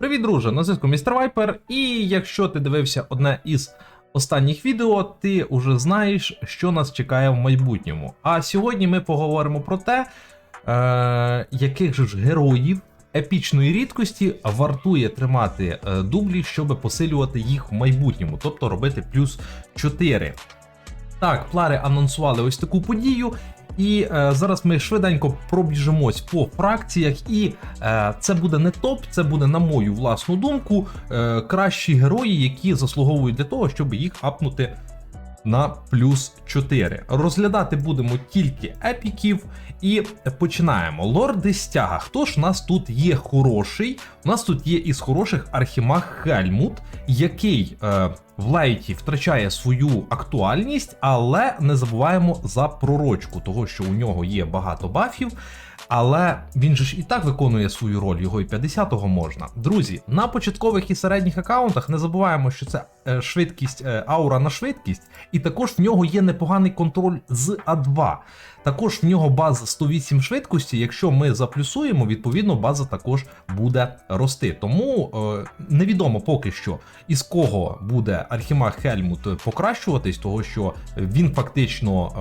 Привіт, друже! На зв'язку містер Вайпер. І якщо ти дивився одне із останніх відео, ти вже знаєш, що нас чекає в майбутньому. А сьогодні ми поговоримо про те, е- яких же ж героїв епічної рідкості вартує тримати е, дублі, щоб посилювати їх в майбутньому, тобто робити плюс 4. Так, плари анонсували ось таку подію. І е, зараз ми швиденько пробіжимось по фракціях, і е, це буде не топ, це буде, на мою власну думку, е, кращі герої, які заслуговують для того, щоб їх апнути на плюс 4. Розглядати будемо тільки епіків. І починаємо. Лорди стяга. Хто ж у нас тут є хороший? У нас тут є із хороших Архімаг Хельмут, який е, в лейті втрачає свою актуальність, але не забуваємо за пророчку, того що у нього є багато бафів. Але він же ж і так виконує свою роль, його і 50-го можна. Друзі, на початкових і середніх аккаунтах не забуваємо, що це е, швидкість, е, аура на швидкість, і також в нього є непоганий контроль з А2. Також в нього база 108 швидкості. Якщо ми заплюсуємо, відповідно база також буде рости. Тому е, невідомо поки що із кого буде Архімаг Хельмут покращуватись, того що він фактично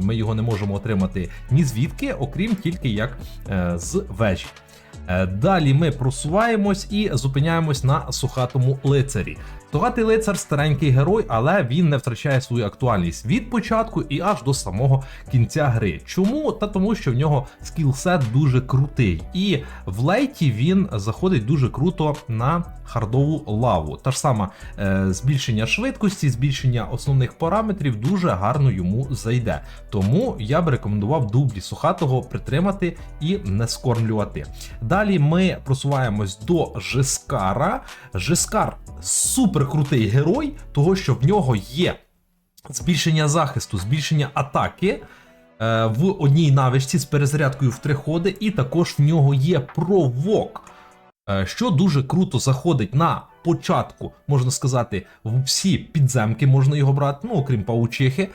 е, ми його не можемо отримати ні звідки, окрім тільки як е, з вежі. Е, Далі ми просуваємось і зупиняємось на сухатому лицарі. Сухатий лицар старенький герой, але він не втрачає свою актуальність від початку і аж до самого кінця гри. Чому? Та тому, що в нього скілсет дуже крутий, і в лейті він заходить дуже круто на хардову лаву. Та ж сама е, збільшення швидкості, збільшення основних параметрів дуже гарно йому зайде. Тому я б рекомендував дублі сухатого притримати і не скормлювати. Далі ми просуваємось до Жескара. Жескар супер крутий герой, того що в нього є збільшення захисту, збільшення атаки. е, В одній навичці з перезарядкою в три ходи, і також в нього є провок, е, що дуже круто заходить на початку, можна сказати, в всі підземки можна його брати, ну окрім паучихи.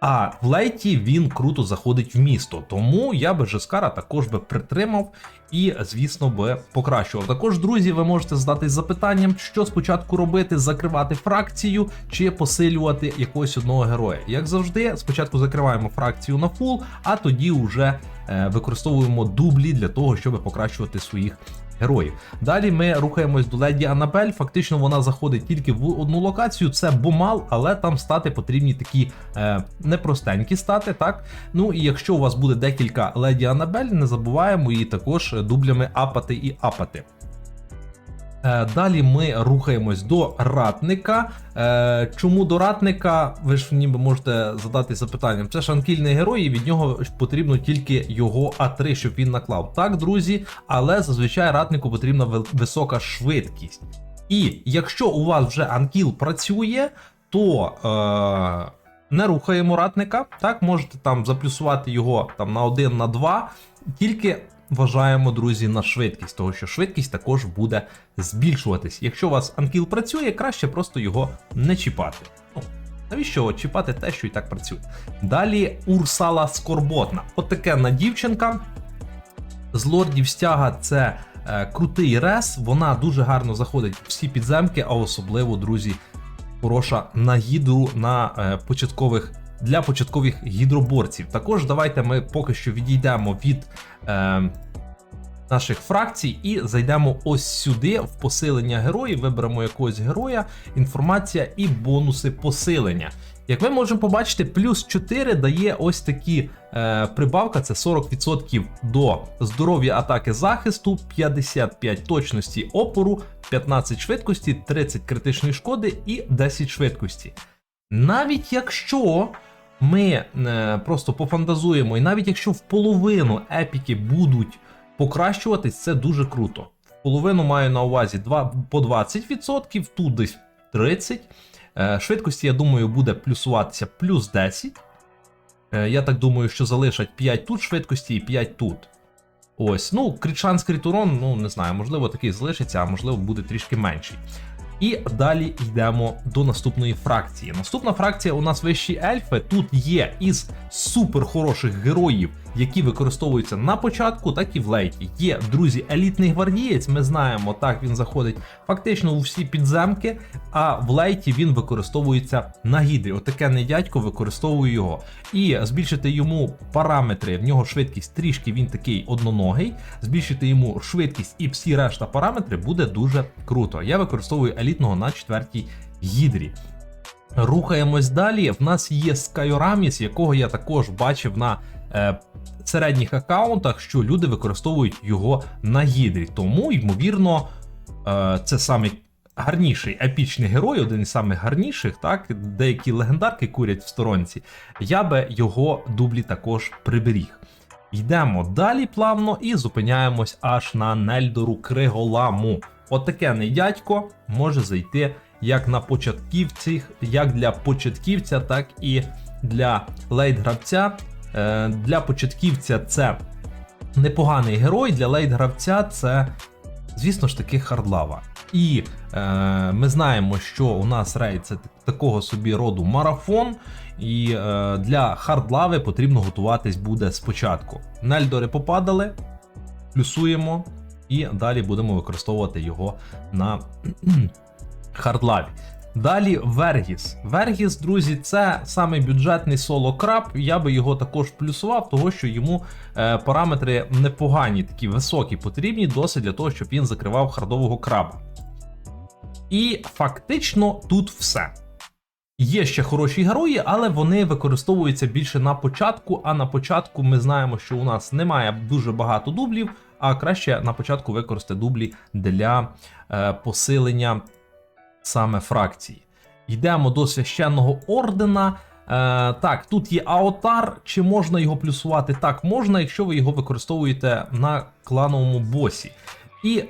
А в лейті він круто заходить в місто. Тому я би Жескара також би притримав і, звісно, би покращував. Також, друзі, ви можете задатись запитанням, що спочатку робити: закривати фракцію чи посилювати якогось одного героя. Як завжди, спочатку закриваємо фракцію на фул, а тоді вже е, використовуємо дублі для того, щоб покращувати своїх героїв. Далі ми рухаємось до леді Анабель. Фактично вона заходить тільки в одну локацію. Це бомал, але там стати потрібні такі е, непростенькі стати. Так ну і якщо у вас буде декілька леді Анабель, не забуваємо її також дублями апати і апати. Е, Далі ми рухаємось до ратника. Е, Чому до ратника? Ви ж ніби можете задати запитанням. Це ж анкільний герой, і від нього потрібно тільки його А3, щоб він наклав. Так, друзі, але зазвичай ратнику потрібна висока швидкість. І якщо у вас вже анкіл працює, то е, не рухаємо ратника. Так, можете там заплюсувати його там на 1, на 2, тільки вважаємо, друзі, на швидкість, тому що швидкість також буде збільшуватись. Якщо у вас анкіл працює, краще просто його не чіпати. Ну, навіщо чіпати те, що і так працює? Далі Урсала Скорботна. От таке на дівчинка. З лордів стяга це е, крутий рес. Вона дуже гарно заходить в всі підземки, а особливо, друзі, хороша на гідру на е, початкових для початкових гідроборців. Також давайте ми поки що відійдемо від е, наших фракцій і зайдемо ось сюди в посилення героїв. Виберемо якогось героя, інформація і бонуси посилення. Як ми можемо побачити, плюс 4 дає ось такі е, прибавка: це 40% до здоров'я атаки захисту, 55 точності опору, 15 швидкості, 30 критичної шкоди і 10 швидкості. Навіть якщо ми е, просто пофантазуємо, і навіть якщо в половину епіки будуть покращуватись, це дуже круто. В половину маю на увазі 2, по 20%, тут десь 30%. Е, Швидкості, я думаю, буде плюсуватися плюс 10. Е, Я так думаю, що залишать 5 тут швидкості і 5 тут. Ось, ну, критшанс критурон, ну не знаю, можливо, такий залишиться, а можливо, буде трішки менший. І далі йдемо до наступної фракції. Наступна фракція у нас вищі ельфи. Тут є із супер хороших героїв які використовуються на початку, так і в лейті. Є, друзі, елітний гвардієць, ми знаємо, так він заходить фактично у всі підземки, а в лейті він використовується на гідрі. Отаке не дядько використовує його. І збільшити йому параметри, в нього швидкість трішки він такий одноногий. Збільшити йому швидкість і всі решта параметри буде дуже круто. Я використовую елітного на четвертій гідрі. Рухаємось далі. В нас є Skyramis, якого я також бачив на середніх аккаунтах, що люди використовують його на гідрі. Тому, ймовірно, е, це самий гарніший епічний герой, один із самих гарніших, так, деякі легендарки курять в сторонці. Я би його дублі також приберіг. Йдемо далі плавно і зупиняємось аж на Нельдору Криголаму. Отаке не дядько може зайти як на початківцях, як для початківця, так і для лейт-гравця. Е, Для початківця це непоганий герой, для лейт-гравця це, звісно ж таки, хардлава. І е, ми знаємо, що у нас рейд це такого собі роду марафон, і е, для хардлави потрібно готуватись буде спочатку. Нельдори попадали, плюсуємо, і далі будемо використовувати його на хардлаві. Далі Вергіс. Вергіс, друзі, це самий бюджетний соло краб. Я би його також плюсував, того що йому е, параметри непогані, такі високі, потрібні досить для того, щоб він закривав хардового краба. І фактично тут все. Є ще хороші герої, але вони використовуються більше на початку. А на початку ми знаємо, що у нас немає дуже багато дублів, а краще на початку використати дублі для е, посилення саме фракції. Йдемо до священного ордена. Е, так, тут є Аотар. Чи можна його плюсувати? Так, можна, якщо ви його використовуєте на клановому босі. І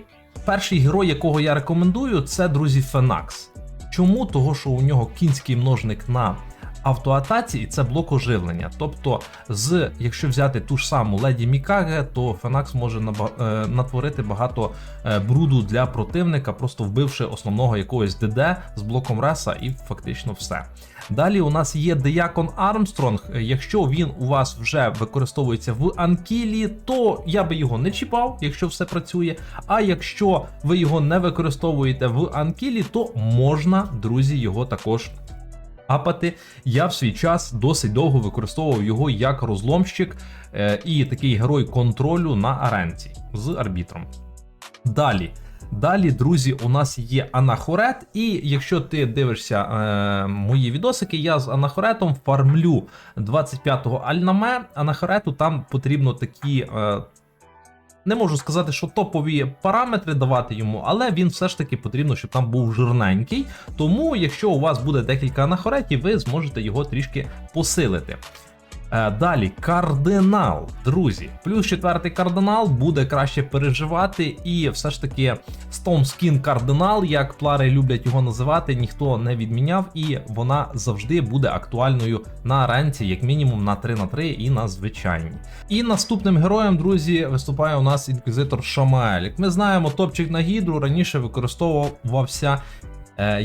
перший герой, якого я рекомендую, це друзі Фенакс. Чому? Того, що у нього кінський множник на автоатаці, і це блок оживлення. Тобто, з, якщо взяти ту ж саму Леді Мікаге, то Фенакс може е, натворити багато е, бруду для противника, просто вбивши основного якогось ДД з блоком Реса, і фактично все. Далі у нас є Деякон Армстронг. Якщо він у вас вже використовується в Анкілі, то я би його не чіпав, якщо все працює. А якщо ви його не використовуєте в Анкілі, то можна, друзі, його також апати. Я в свій час досить довго використовував його як розломщик е, і такий герой контролю на аренці з арбітром. Далі. Далі, друзі, у нас є Анахорет, і якщо ти дивишся е, мої відосики, я з Анахоретом фармлю 25-го Альнаме. Анахорету там потрібно такі. Е, не можу сказати, що топові параметри давати йому, але він все ж таки потрібно, щоб там був жирненький. Тому, якщо у вас буде декілька анахоретів, ви зможете його трішки посилити. Е, Далі кардинал, друзі. Плюс четвертий кардинал буде краще переживати, і все ж таки Skin кардинал, як плари люблять його називати, ніхто не відміняв, і вона завжди буде актуальною на аренці, як мінімум на 3 на 3 і на звичайній. І наступним героєм, друзі, виступає у нас інквізитор Шамаель. Як ми знаємо, топчик на гідру раніше використовувався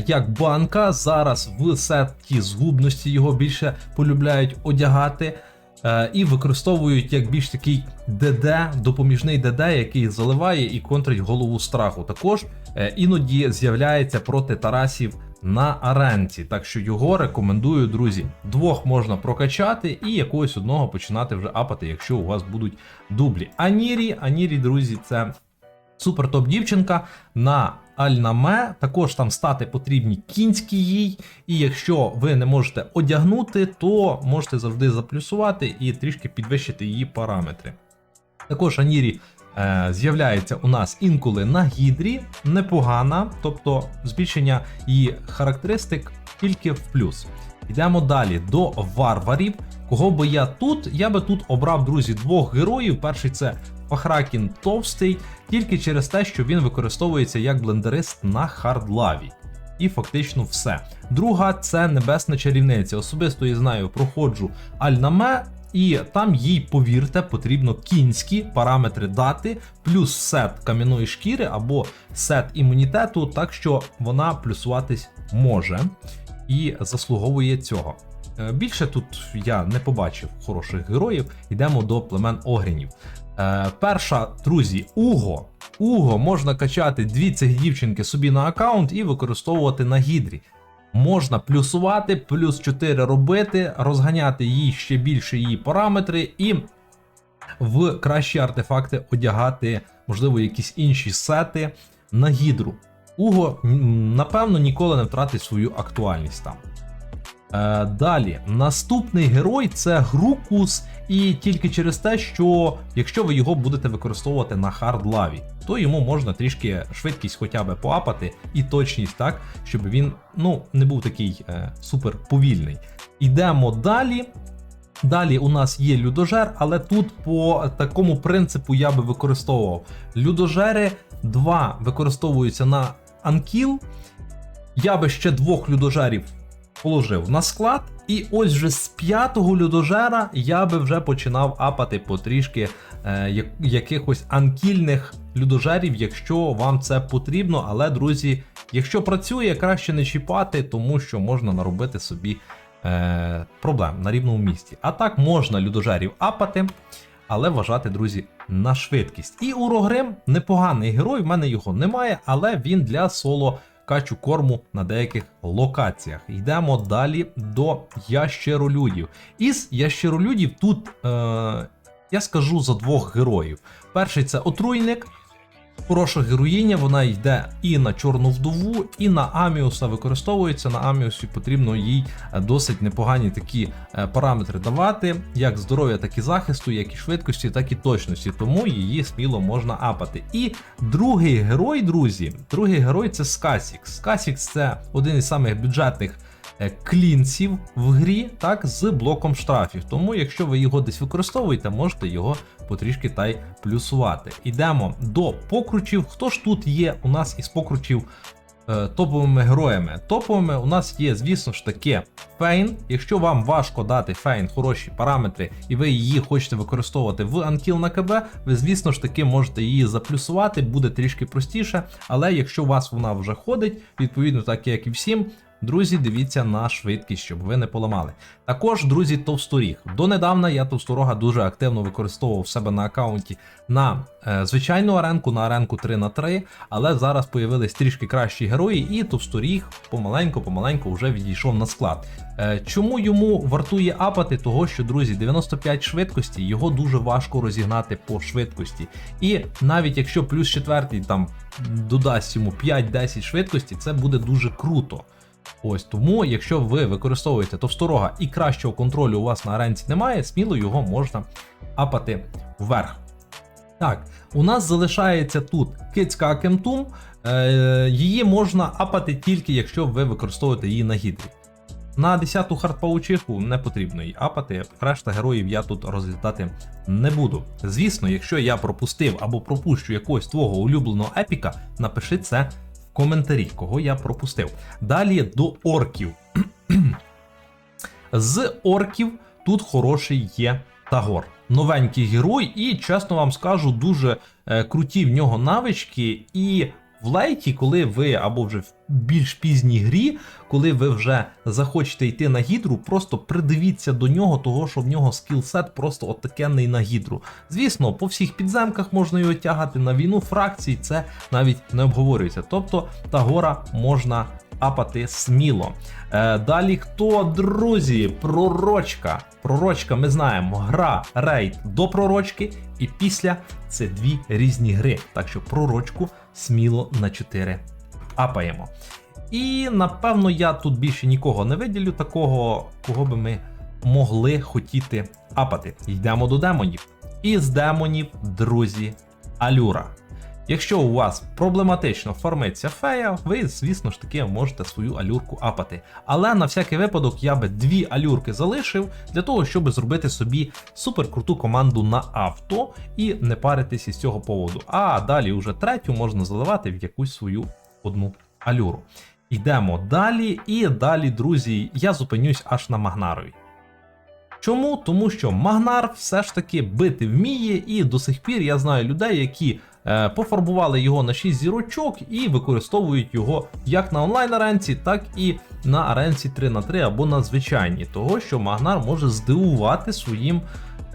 як банка. Зараз в сетті згубності його більше полюбляють одягати. е, І використовують як більш такий ДД, допоміжний ДД, який заливає і контрить голову страху. Також е, іноді з'являється проти Тарасів на аренці. Так що його рекомендую, друзі. Двох можна прокачати і якогось одного починати вже апати, якщо у вас будуть дублі. Анірі, Анірі, друзі, це Супер топ дівчинка на Альнаме. Також там стати потрібні кінські їй. І якщо ви не можете одягнути, то можете завжди заплюсувати і трішки підвищити її параметри. Також Анірі е, з'являється у нас інколи на гідрі, непогана, тобто збільшення її характеристик тільки в плюс. Йдемо далі до варварів. Кого би я тут? Я би тут обрав, друзі, двох героїв. Перший це Фахракін Товстий, тільки через те, що він використовується як блендерист на хардлаві. І фактично все. Друга це небесна чарівниця. Особисто я знаю, проходжу Альнаме, і там їй, повірте, потрібно кінські параметри дати, плюс сет кам'яної шкіри або сет імунітету, так що вона плюсуватись може і заслуговує цього. Е, Більше тут я не побачив хороших героїв. Йдемо до племен Огрінів. Е, перша, друзі, Уго. Уго можна качати дві цих дівчинки собі на аккаунт і використовувати на гідрі. Можна плюсувати, плюс 4 робити, розганяти їй ще більше її параметри і в кращі артефакти одягати, можливо, якісь інші сети на гідру. Уго, напевно, ніколи не втратить свою актуальність там. Е, далі, наступний герой це Грукус, і тільки через те, що якщо ви його будете використовувати на хард-лаві, то йому можна трішки швидкість хоча б поапати і точність, так, щоб він ну, не був такий е, супер повільний. Йдемо далі. Далі у нас є людожер, але тут по такому принципу я би використовував. Людожери 2 використовуються на анкіл. Я би ще двох людожерів положив на склад. І ось вже з п'ятого людожера я би вже починав апати потрішки е, якихось анкільних людожерів, якщо вам це потрібно. Але, друзі, якщо працює, краще не чіпати, тому що можна наробити собі е, проблем на рівному місці. А так можна людожерів апати, але вважати, друзі, на швидкість. І Урогрим непоганий герой, в мене його немає, але він для соло качу корму на деяких локаціях. Йдемо далі до ящеролюдів. Із ящеролюдів тут е, я скажу за двох героїв. Перший це отруйник. Хороша героїня, вона йде і на чорну вдову, і на Аміуса використовується. На Аміусі потрібно їй е, досить непогані такі е, параметри давати, як здоров'я, так і захисту, як і швидкості, так і точності. Тому її сміло можна апати. І другий герой, друзі, другий герой це Скасікс. Скасікс це один із самих бюджетних е, клінців в грі, так, з блоком штрафів. Тому, якщо ви його десь використовуєте, можете його потрішки та й плюсувати. Ідемо до покручів. Хто ж тут є у нас із покручів е, топовими героями? Топовими у нас є, звісно ж таки, Фейн. Якщо вам важко дати Фейн хороші параметри, і ви її хочете використовувати в Анкіл на КБ, ви, звісно ж таки, можете її заплюсувати, буде трішки простіше. Але якщо у вас вона вже ходить, відповідно, так як і всім. Друзі, дивіться на швидкість, щоб ви не поламали. Також, друзі, товсторіг. Донедавна я товсторога дуже активно використовував себе на аккаунті на е, звичайну аренку, на аренку 3 на 3 але зараз появились трішки кращі герої, і товсторіг помаленьку-помаленьку вже відійшов на склад. Е, чому йому вартує апати? Того, що, друзі, 95 швидкості, його дуже важко розігнати по швидкості. І навіть якщо плюс четвертий там додасть йому 5-10 швидкості, це буде дуже круто. Ось тому, якщо ви використовуєте товсторога і кращого контролю у вас на аренці немає, сміло його можна апати вверх. Так, у нас залишається тут кицька Акемтум. Е, її можна апати тільки якщо ви використовуєте її на гідрі. На 10-ту хардпаучиху не потрібно її апати, решта героїв я тут розглядати не буду. Звісно, якщо я пропустив або пропущу якогось твого улюбленого епіка, напиши це коментарі, кого я пропустив. Далі до орків. З орків тут хороший є Тагор. Новенький герой, і чесно вам скажу, дуже е, круті в нього навички. І в лейті, коли ви або вже в більш пізній грі, коли ви вже захочете йти на гідру, просто придивіться до нього, того що в нього скілсет просто отакенний на гідру. Звісно, по всіх підземках можна його тягати на війну фракцій, це навіть не обговорюється. Тобто та гора можна апати сміло. Е, далі хто, друзі? Пророчка. Пророчка, ми знаємо, гра рейд до пророчки, і після це дві різні гри. Так що пророчку сміло на 4 апаємо. І напевно я тут більше нікого не виділю, такого, кого би ми могли хотіти апати. Йдемо до демонів. І з демонів, друзі, Алюра. Якщо у вас проблематично фармиться фея, ви, звісно ж таки, можете свою алюрку апати. Але на всякий випадок я би дві алюрки залишив для того, щоб зробити собі суперкруту команду на авто і не паритись із цього поводу. А далі вже третю можна заливати в якусь свою одну алюру. Йдемо далі, і далі, друзі, я зупинюсь аж на Магнарові. Чому? Тому що Магнар все ж таки бити вміє, і до сих пір я знаю людей, які Пофарбували його на 6 зірочок і використовують його як на онлайн аренці, так і на аренці 3 на 3 або на звичайній, того що Магнар може здивувати своїм,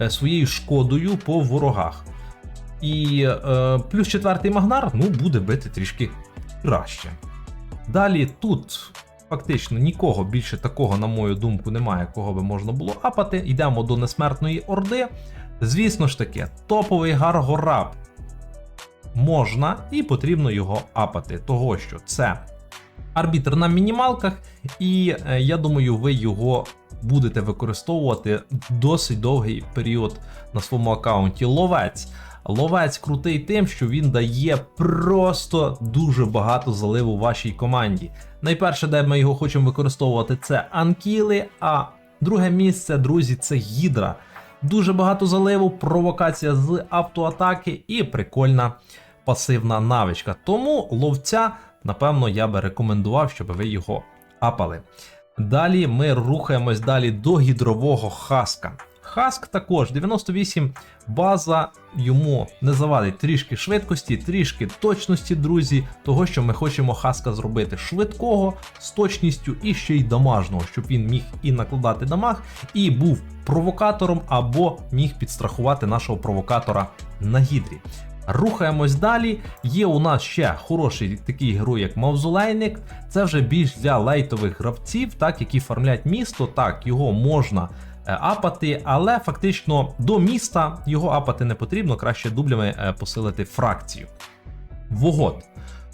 е, своєю шкодою по ворогах. І е, плюс четвертий Магнар ну, буде бити трішки краще. Далі тут фактично нікого більше такого, на мою думку, немає, кого би можна було апати. Йдемо до несмертної орди. Звісно ж таки, топовий гаргораб можна і потрібно його апати, того що це арбітр на мінімалках, і е, я думаю, ви його будете використовувати досить довгий період на своєму аккаунті. Ловець. Ловець крутий тим, що він дає просто дуже багато заливу вашій команді. Найперше, де ми його хочемо використовувати, це анкіли. А друге місце, друзі, це гідра. Дуже багато заливу, провокація з автоатаки і прикольна пасивна навичка. Тому ловця, напевно, я би рекомендував, щоб ви його апали. Далі ми рухаємось далі до гідрового хаска. Хаск також 98 база, йому не завадить трішки швидкості, трішки точності, друзі, того, що ми хочемо хаска зробити швидкого, з точністю і ще й дамажного, щоб він міг і накладати дамаг, і був провокатором, або міг підстрахувати нашого провокатора на гідрі. Рухаємось далі. Є у нас ще хороший такий герой, як Мавзолейник. Це вже більш для лейтових гравців, так, які фармлять місто. Так, його можна апати, але фактично до міста його апати не потрібно, краще дублями е, посилити фракцію. Вогот.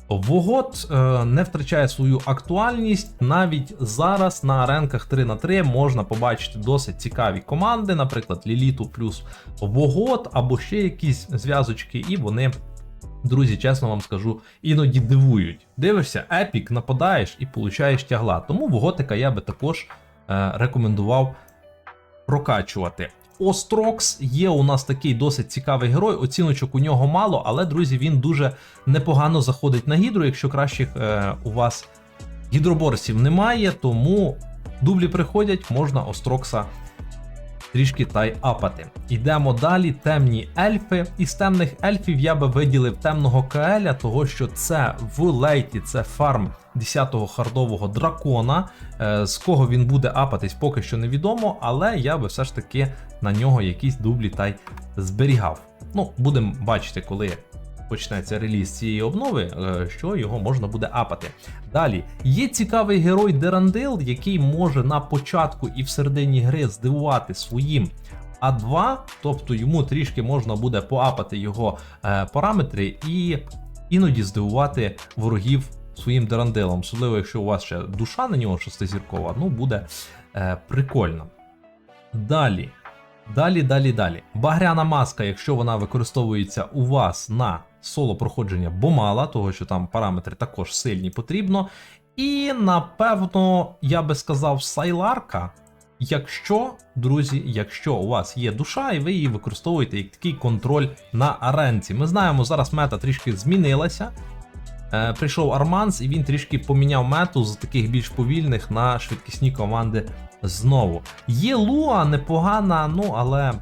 Вогот е, не втрачає свою актуальність. Навіть зараз на аренках 3 на 3 можна побачити досить цікаві команди, наприклад, Ліліту плюс Вогот, або ще якісь зв'язочки, і вони, друзі, чесно вам скажу, іноді дивують. Дивишся, епік, нападаєш і получаєш тягла. Тому Воготика я би також е, рекомендував прокачувати. Острокс є у нас такий досить цікавий герой. Оціночок у нього мало, але друзі, він дуже непогано заходить на гідру. Якщо кращих е, у вас гідроборців немає, тому дублі приходять, можна Острокса трішки тай апати. Йдемо далі. Темні ельфи. Із темних ельфів я би виділив темного Каеля, того що це в лейті, це фарм 10-го хардового дракона. Е, З кого він буде апатись, поки що невідомо, але я би все ж таки на нього якісь дублі та й зберігав. Ну, будемо бачити, коли почнеться реліз цієї обнови, е, що його можна буде апати. Далі є цікавий герой Дерандил, який може на початку і в середині гри здивувати своїм. А2, тобто йому трішки можна буде поапати його е, параметри і іноді здивувати ворогів своїм дерандилом. Особливо, якщо у вас ще душа на нього шестизіркова, ну буде е, прикольно. Далі. Далі, далі, далі. Багряна маска, якщо вона використовується у вас на соло проходження бомала, того що там параметри також сильні потрібно. І напевно, я би сказав, сайларка. Якщо, друзі, якщо у вас є душа і ви її використовуєте як такий контроль на аренці. Ми знаємо, зараз мета трішки змінилася. Е, прийшов Арманс, і він трішки поміняв мету з таких більш повільних на швидкісні команди знову. Є Луа непогана, ну але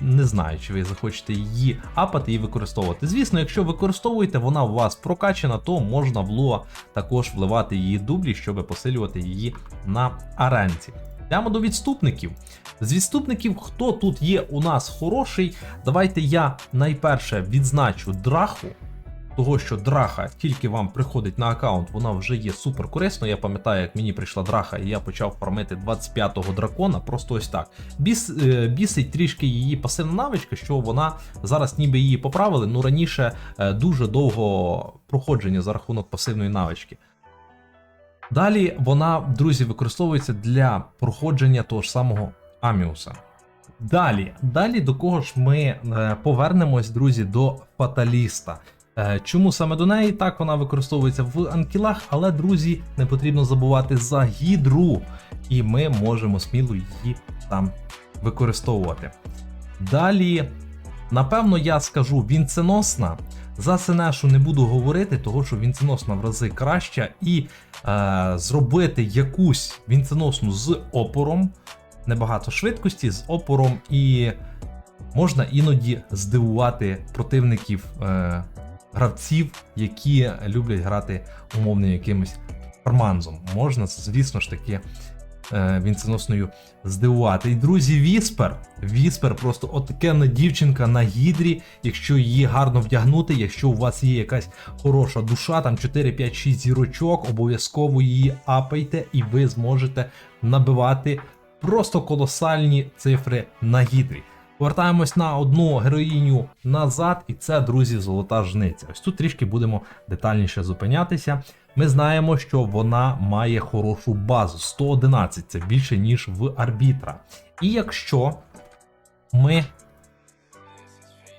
не знаю, чи ви захочете її апати і використовувати. Звісно, якщо використовуєте, вона у вас прокачана, то можна в Луа також вливати її дублі, щоб посилювати її на аренці. Йдемо до відступників. З відступників, хто тут є у нас хороший, давайте я найперше відзначу драху. Того, що драха тільки вам приходить на аккаунт, вона вже є супер корисною. Я пам'ятаю, як мені прийшла драха, і я почав фармити 25-го дракона. Просто ось так. Біс, е, бісить трішки її пасивна навичка, що вона зараз ніби її поправили. Ну раніше е, дуже довго проходження за рахунок пасивної навички. Далі вона, друзі, використовується для проходження того ж самого Аміуса. Далі, далі до кого ж ми е, повернемось, друзі, до фаталіста. Е, Чому саме до неї? Так, вона використовується в анкілах, але, друзі, не потрібно забувати за гідру, і ми можемо сміло її там використовувати. Далі, напевно, я скажу вінценосна. За Сенешу не буду говорити, того що вінценосна в рази краща, і е, зробити якусь вінценосну з опором, небагато швидкості, з опором, і можна іноді здивувати противників. Е, гравців, які люблять грати умовним якимось фарманзом. Можна, звісно ж таки, е, вінценосною здивувати. І друзі, Віспер. Віспер просто отакенна дівчинка на гідрі. Якщо її гарно вдягнути, якщо у вас є якась хороша душа, там 4, 5, 6 зірочок, обов'язково її апайте, і ви зможете набивати просто колосальні цифри на гідрі. Повертаємось на одну героїню назад, і це, друзі, золота жниця. Ось тут трішки будемо детальніше зупинятися. Ми знаємо, що вона має хорошу базу 111, це більше ніж в арбітра. І якщо ми.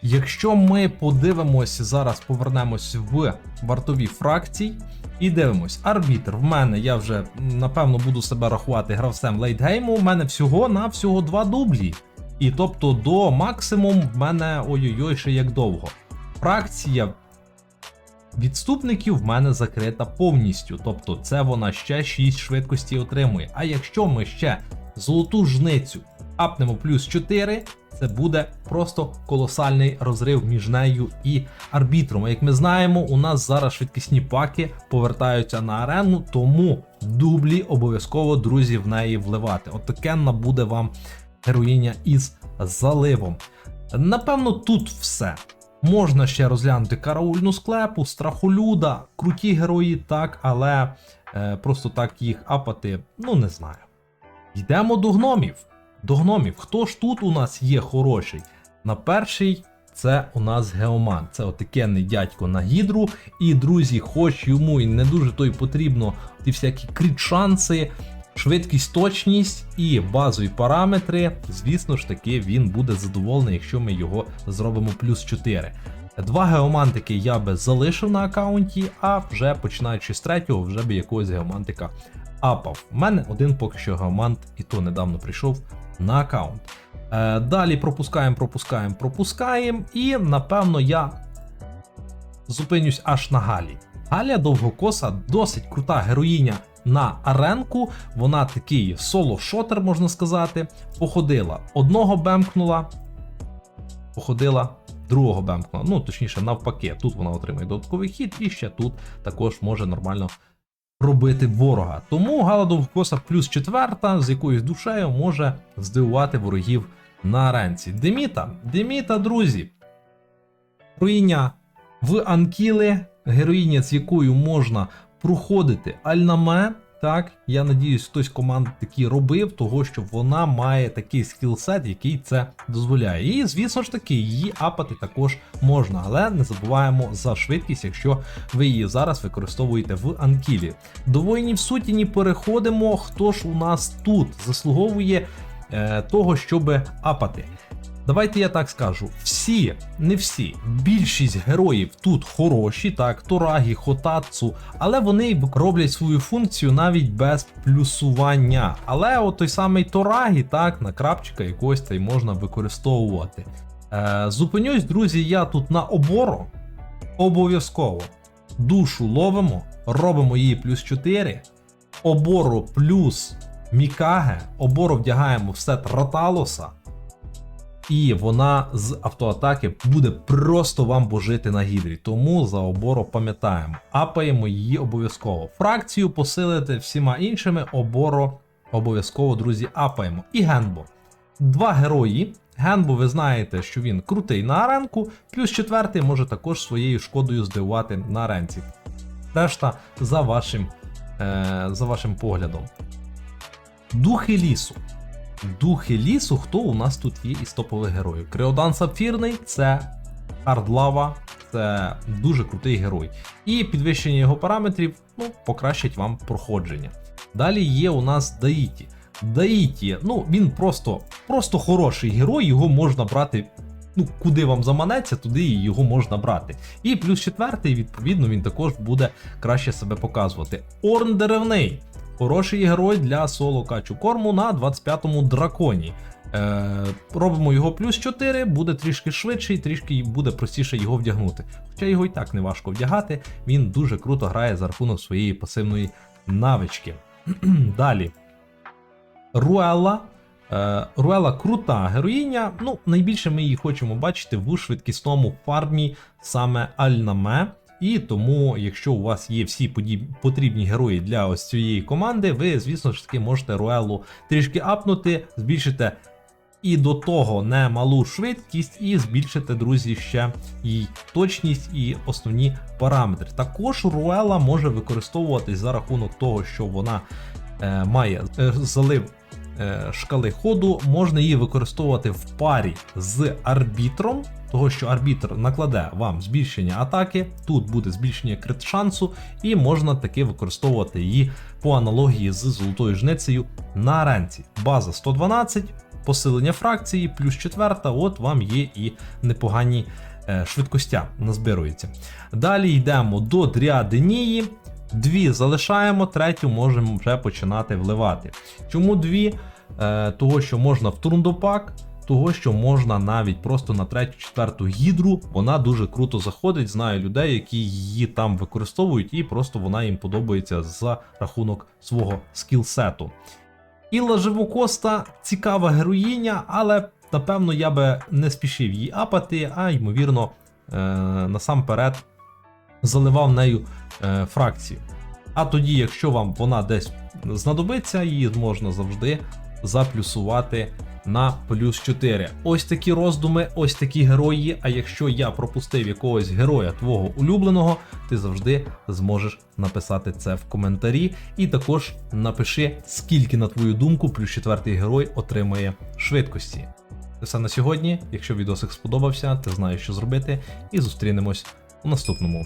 Якщо ми подивимось, зараз повернемось в вартові фракції і дивимось, арбітр в мене, я вже напевно буду себе рахувати гравцем лейтгейму, у мене всього на всього два дублі. І тобто до максимум в мене ой-ой-ой ще як довго. Фракція відступників в мене закрита повністю. Тобто це вона ще 6 швидкості отримує. А якщо ми ще золоту жницю апнемо плюс 4, це буде просто колосальний розрив між нею і арбітром. Як ми знаємо, у нас зараз швидкісні паки повертаються на арену, тому дублі обов'язково друзі в неї вливати. От такенна буде вам героїня із заливом. Напевно, тут все. Можна ще розглянути караульну склепу, страхолюда, круті герої, так, але е, просто так їх апати, ну не знаю. Йдемо до гномів. До гномів. Хто ж тут у нас є хороший? На перший це у нас Геоман. Це отакенний дядько на гідру. І, друзі, хоч йому і не дуже то й потрібно ті всякі крит-шанси, швидкість, точність і базові параметри, звісно ж таки, він буде задоволений, якщо ми його зробимо плюс 4. Два геомантики я би залишив на аккаунті, а вже починаючи з третього, вже би якогось геомантика апав. У мене один поки що геомант, і то недавно прийшов на аккаунт. Е, далі пропускаємо, пропускаємо, пропускаємо, і напевно я зупинюсь аж на Галі. Галя довгокоса досить крута героїня на аренку. Вона такий соло-шотер, можна сказати. Походила одного бемкнула, походила другого бемкнула. Ну, точніше, навпаки, тут вона отримує додатковий хід, і ще тут також може нормально пробити ворога. Тому Гала довгокоса плюс четверта, з якоюсь душею може здивувати ворогів на аренці. Деміта, Деміта, друзі. Руїня в Анкіли, героїня, з якою можна проходити Альнаме. Так, я надіюсь, хтось команд такі робив, того що вона має такий скілсет, який це дозволяє. І, звісно ж таки, її апати також можна, але не забуваємо за швидкість, якщо ви її зараз використовуєте в Анкілі. До воїнів сутіні переходимо. Хто ж у нас тут заслуговує е, того, щоб апати? Давайте я так скажу: всі, не всі, більшість героїв тут хороші, так, Торагі, Хотацу, але вони роблять свою функцію навіть без плюсування. Але от той самий Торагі, так, на крапчика якогось й можна використовувати. Е, зупинюсь, друзі, я тут на обору. Обов'язково. Душу ловимо, робимо її плюс 4, обору плюс Мікаге, обору вдягаємо в сет Роталоса. І вона з автоатаки буде просто вам божити на гідрі. Тому за обору пам'ятаємо, апаємо її обов'язково. Фракцію посилити всіма іншими оборо обов'язково, друзі, апаємо. І Генбо. Два герої. Генбо, ви знаєте, що він крутий на аренку, плюс четвертий може також своєю шкодою здивувати на аренці. Решта за вашим, е, за вашим поглядом. Духи лісу. Духи лісу, хто у нас тут є із топових героїв? Креодан Сапфірний це хардлава, це дуже крутий герой. І підвищення його параметрів ну, покращить вам проходження. Далі є у нас Даїті. Даїті, ну він просто, просто хороший герой, його можна брати. Ну, куди вам заманеться, туди його можна брати. І плюс четвертий, відповідно, він також буде краще себе показувати. Орн деревний. Хороший герой для соло качу корму на 25-му драконі. Е, робимо його плюс 4, буде трішки швидший, трішки буде простіше його вдягнути. Хоча його і так не важко вдягати, він дуже круто грає за рахунок своєї пасивної навички. Далі. Руелла. Е, Руела крута героїня. Ну, найбільше ми її хочемо бачити в швидкісному фармі саме Альнаме. І тому, якщо у вас є всі потрібні герої для ось цієї команди, ви, звісно ж таки, можете Руелу трішки апнути, збільшите і до того немалу швидкість, і збільшити, друзі, ще її точність і основні параметри. Також Руела може використовуватись за рахунок того, що вона е, має е, залив шкали ходу, можна її використовувати в парі з арбітром, того що арбітр накладе вам збільшення атаки, тут буде збільшення крит шансу, і можна таки використовувати її по аналогії з золотою жницею на ранці. База 112, посилення фракції, плюс четверта, от вам є і непогані е, швидкостя назбирується. Далі йдемо до Дріаденії. Дві залишаємо, третю можемо вже починати вливати. Чому дві? Е, того, що можна в турндопак, того, що можна навіть просто на третю, четверту гідру. Вона дуже круто заходить. Знаю людей, які її там використовують, і просто вона їм подобається за рахунок свого скілсету. Іла Живокоста цікава героїня, але напевно я би не спішив її апати, а ймовірно, е, насамперед заливав нею е, фракцію. А тоді, якщо вам вона десь знадобиться, її можна завжди заплюсувати на плюс 4. Ось такі роздуми, ось такі герої. А якщо я пропустив якогось героя твого улюбленого, ти завжди зможеш написати це в коментарі. І також напиши, скільки, на твою думку, плюс 4 герой отримає швидкості. Це все на сьогодні. Якщо відосик сподобався, ти знаєш, що зробити, і зустрінемось у наступному